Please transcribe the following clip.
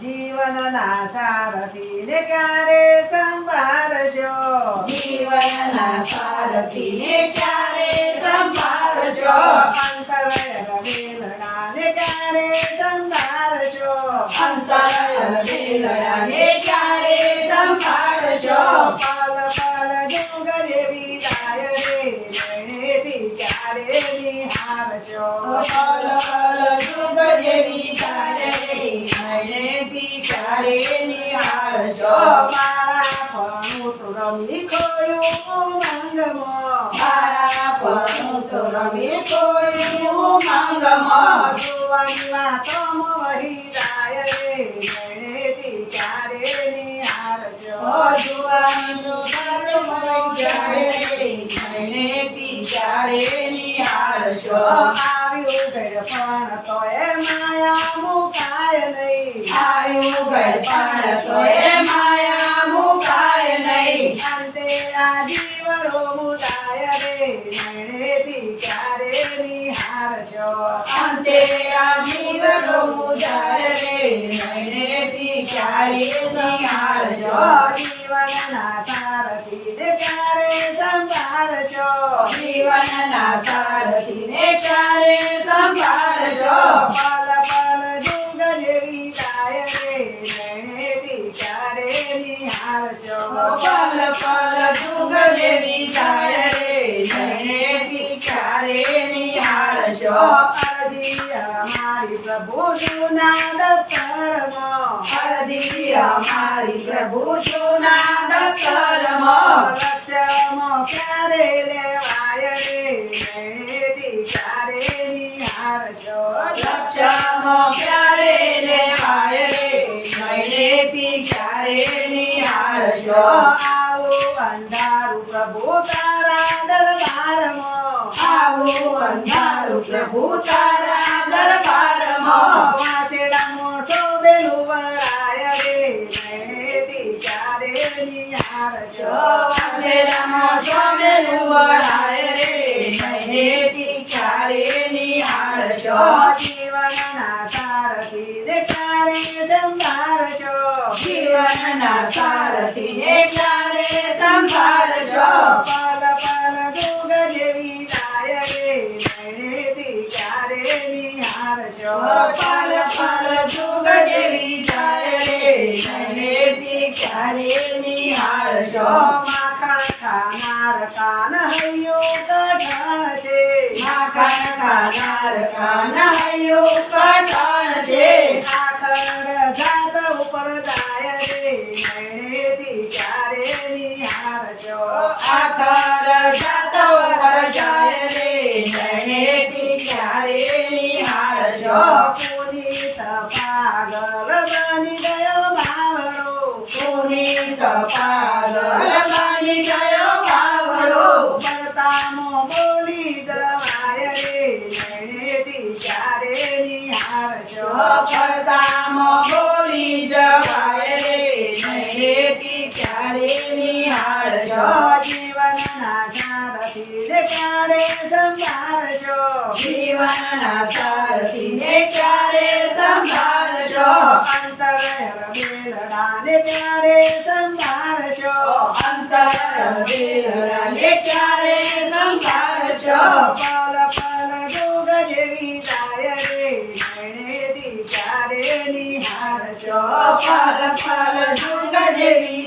જીવનના સારથી ને ક્યારે સંભાળશો? જીવનના સારથીને ક્યારે સંભાળશો? અંતરય ક્યારે નિહાળશો મારા પણ રમી ખોયું મંગમાં. મારા પણ રમે કોઈ ઉમંગમાં જુવાનીમાં તમ વહી જાય રે ક્યારે નિહાળશો ઓ જુવાનું મરી જાય રે નયનેથી ક્યારે નિહાળશો આયુ ગળપણ સોએ માયા મુકાય નહીં અંતે આ જીવનો મુદાય રે નયનેથી ક્યારે મુજાય રે નયનેથી ક્યારે નિહાળશો જીવનના સારથી ને ક્યારે સંભાળજો પલ પલ દુઃખ જેવી જાય રે નયનેથી ક્યારે નિહાળશો અરજી અમારી પ્રભુ જુના દફતરમાં હરદી અમારી પ્રભુ જૂના દફતરમાં લક્ષ્યમાં ક્યારે લેવાય રે નયનેથી ક્યારે નિહાળશો લક્ષ્યમાં ક્યારે નિહાળશો આવું અંધારું પ્રભુ તારા દરબારમાં આવું અંધારું પ્રભુ તારા દરબારમાં વાંચેલા મોટો બેલું વરાય રે નયનેથી ક્યારે નિહાળશો વાંચેલામાં સ્વામેલું વળાય રે નયનેથી ક્યારે નિહાળશો જીવનના સારથી ને ક્યારે જીવનના સારથીને ક્યારે સંભાળશો પલ પલ દુગ જેવી જાય રે નયનેથી ક્યારે નિહાળશો પલ પલ જુગ જેવી જાય રે નયનેથી ક્યારે છે હૈયું કઠણ છે બની ગયો બાવળો પુનીત પાગલ બની ગયો બાવળો પડતામો બોલી દવાય રે બોલી સંભાળશો જીવનના સારથીને ક્યારે સંભાળજો. અંતર બેલડાને ક્યારે સંભાળજો. અંતર વેલણાને ક્યારે સંભાળજો. પલ પલ જોગ જેવી જાય રે નયનેથી ક્યારે નિહારજો. પલ પલ જુગ જેવી